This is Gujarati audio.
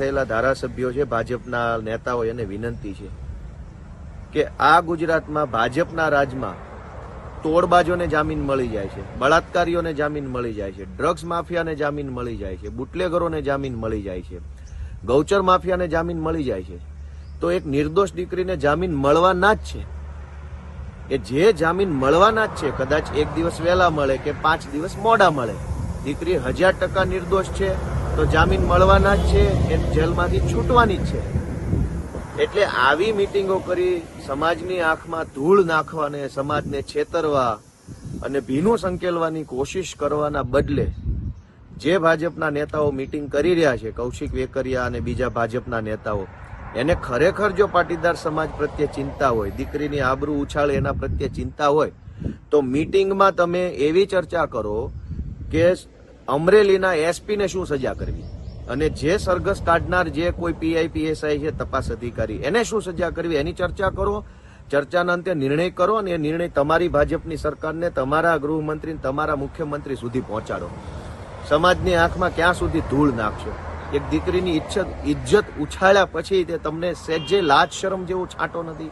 થયેલા ધારાસભ્યો છે, ભાજપના નેતાઓ એને વિનંતી છે કે આ ગુજરાતમાં ભાજપના રાજમાં તોડબાજોને જામીન મળી જાય છે, બળાત્કારીઓને જામીન મળી જાય છે, ડ્રગ્સ માફિયાને જામીન મળી જાય છે, બુટલેગરોને જામીન મળી જાય છે, ગૌચર માફિયાને જામીન મળી જાય છે. તો એક નિર્દોષ દીકરીને જામીન મળવાના જ છે. કે જે જામીન મળવાના જ છે, કદાચ એક દિવસ વહેલા મળે કે પાંચ દિવસ મોડા મળે. દીકરી હજાર ટકા નિર્દોષ છે તો જામીન મળવાના જ છે એ જેલમાંથી છૂટવાની જ છે. એટલે આવી મિટિંગો કરી સમાજની આંખમાં ધૂળ નાખવાને, સમાજને છેતરવા અને ભીનું સંકેલવાની કોશિશ કરવાના બદલે જે ભાજપના નેતાઓ મિટિંગ કરી રહ્યા છે, કૌશિક વેકરિયા અને બીજા ભાજપના નેતાઓ, એને ખરેખર જો પાટીદાર સમાજ પ્રત્યે ચિંતા હોય, દીકરીની આબરૂ ઉછાળે એના પ્રત્યે ચિંતા હોય, તો મિટિંગમાં તમે એવી ચર્ચા કરો કે અમરેલીના એસપીને શું સજા કરવી? અને જે સરઘસ કાઢનાર જે કોઈ પીઆઈ પીએસઆઈ છે, તપાસ અધિકારી, એને શું સજા કરવી? એની ચર્ચા કરો. ચર્ચાના અંતે નિર્ણય કરો અને એ નિર્ણય તમારી ભાજપની સરકારને, તમારા ગૃહમંત્રી તમારા મુખ્યમંત્રી સુધી પહોંચાડો. સમાજની આંખમાં ક્યાં સુધી ધૂળ નાખશો? એક દીકરીની ઈચ્છત ઇજ્જત ઉછાળ્યા પછી તે તમને સહેજે લાજ શરમ જેવો છાંટો નથી.